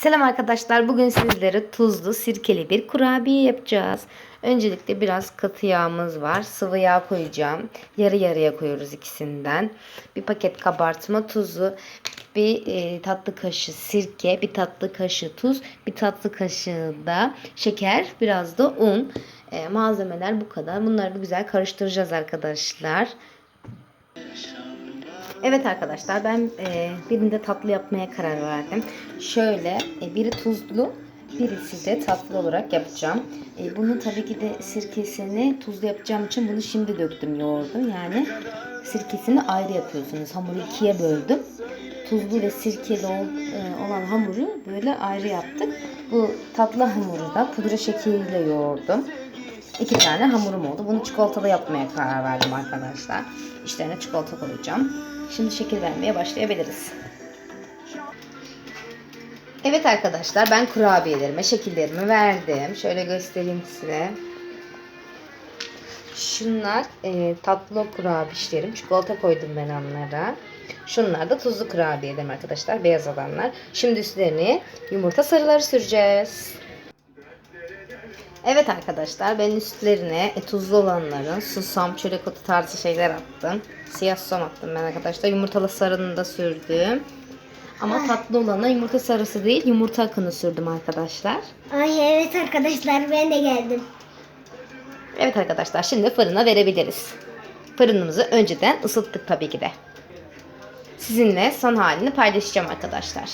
Selam arkadaşlar. Bugün sizlere tuzlu sirkeli bir kurabiye yapacağız. Öncelikle biraz katı yağımız var. Sıvı yağ koyacağım. Yarı yarıya koyuyoruz ikisinden. Bir paket kabartma tuzu, bir e, tatlı kaşığı sirke, bir tatlı kaşığı tuz, bir tatlı kaşığı da şeker, biraz da un. E, malzemeler bu kadar. Bunları güzel karıştıracağız arkadaşlar. Evet arkadaşlar ben e, birinde tatlı yapmaya karar verdim. Şöyle e, biri tuzlu birisi de tatlı olarak yapacağım. E, bunu tabii ki de sirkesini tuzlu yapacağım için bunu şimdi döktüm yoğurdum. Yani sirkesini ayrı yapıyorsunuz. Hamuru ikiye böldüm. Tuzlu ve sirkeli e, olan hamuru böyle ayrı yaptık. Bu tatlı hamuru da pudra şekeriyle yoğurdum. İki tane hamurum oldu. Bunu çikolatalı yapmaya karar verdim arkadaşlar. İçlerine çikolata koyacağım. Şimdi şekil vermeye başlayabiliriz. Evet arkadaşlar ben kurabiyelerime şekillerimi verdim. Şöyle göstereyim size. Şunlar e, tatlı kurabişlerim. Çikolata koydum ben onlara. Şunlar da tuzlu kurabiyelerim arkadaşlar. Beyaz olanlar. Şimdi üstlerine yumurta sarıları süreceğiz. Evet arkadaşlar ben üstlerine e, tuzlu olanların susam, çörek otu tarzı şeyler attım. Siyah susam attım ben arkadaşlar. Yumurtalı sarını da sürdüm. Ama tatlı olana yumurta sarısı değil yumurta akını sürdüm arkadaşlar. Ay evet arkadaşlar ben de geldim. Evet arkadaşlar şimdi fırına verebiliriz. Fırınımızı önceden ısıttık tabii ki de. Sizinle son halini paylaşacağım arkadaşlar.